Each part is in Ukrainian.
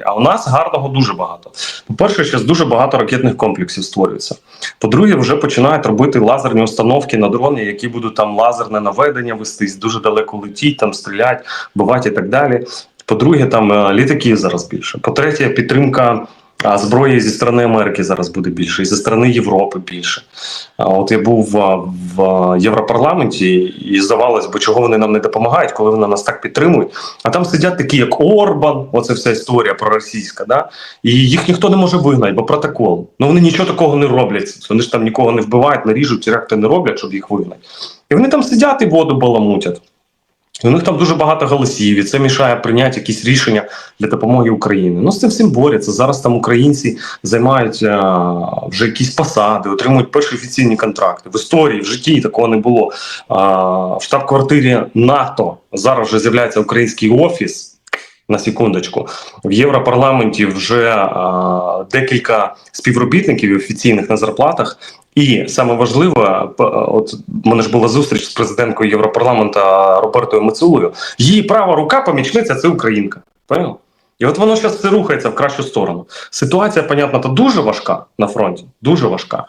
А у нас гарного дуже багато. По-перше, зараз дуже багато ракетних комплексів створюється. По-друге, вже починають робити лазерні установки на дрони, які будуть там лазерне наведення вестись, дуже далеко летіть, там стрілять, бувати і так далі. По-друге, там літаки літаків зараз більше. По-третє, підтримка а, зброї зі сторони Америки зараз буде більше, і зі сторони Європи більше. А от я був а, в Європарламенті, і здавалось би, чого вони нам не допомагають, коли вони нас так підтримують. А там сидять такі, як Орбан, оце вся історія проросійська, да? і їх ніхто не може вигнати, бо протокол. Ну вони нічого такого не роблять. Вони ж там нікого не вбивають, не ріжуть, теракти не роблять, щоб їх вигнати. І вони там сидять і воду баламутять. І у них там дуже багато голосів, і це мішає прийняти якісь рішення для допомоги Україні. Ну з цим всім борються. Зараз там українці займають а, вже якісь посади, отримують перші офіційні контракти. В історії в житті такого не було. В штаб-квартирі НАТО зараз вже з'являється український офіс. На секундочку, в Європарламенті вже а, декілька співробітників офіційних на зарплатах. І саме важливе, от мене ж була зустріч з президенткою Європарламенту Робертою Мецулою. Її права рука помічниця це українка. Поняв? І от воно зараз все рухається в кращу сторону. Ситуація, понятно, то дуже важка на фронті, дуже важка.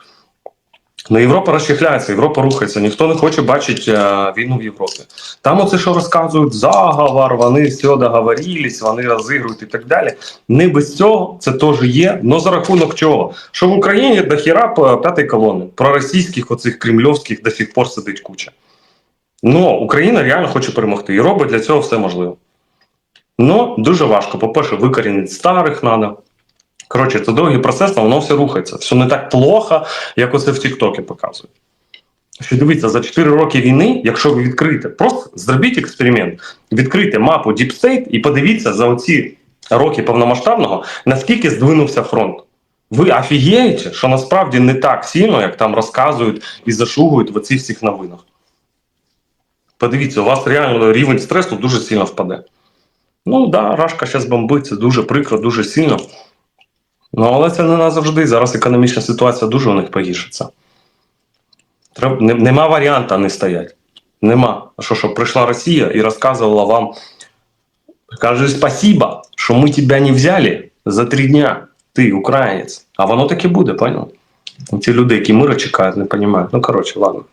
Ну, Європа розчехляється, Європа рухається. Ніхто не хоче бачити е, війну в Європі. Там оце, що розказують, заговор, вони все договорились, вони розігрують і так далі. Не без цього це теж є. Но за рахунок чого? Що в Україні до хіра п'ятої колони, проросійських оцих кремльовських до сих пор сидить куча. Ну, Україна реально хоче перемогти і робить для цього все можливе. Ну, дуже важко. По-перше, викорінити старих треба. Коротше, це довгий процес, але воно все рухається. Все не так плохо, як оце в Тіктокі показують. Що дивіться, за 4 роки війни, якщо ви відкрите, просто зробіть експеримент, відкрийте мапу Deep State і подивіться за оці роки повномасштабного, наскільки здвинувся фронт. Ви офігієте, що насправді не так сильно, як там розказують і зашугують в оцих всіх новинах. Подивіться, у вас реально рівень стресу дуже сильно впаде. Ну так, да, Рашка зараз бомбить, це дуже прикро, дуже сильно. Ну, але це не назавжди. Зараз економічна ситуація дуже у них погіршиться. Треба, не, нема варіанта не стоять. Нема. А що, що прийшла Росія і розказувала вам, каже, спасибо, що ми тебе не взяли за три дня. Ти українець. А воно таки буде, понял? Ті люди, які мира чекають, не розуміють. Ну, коротше, ладно.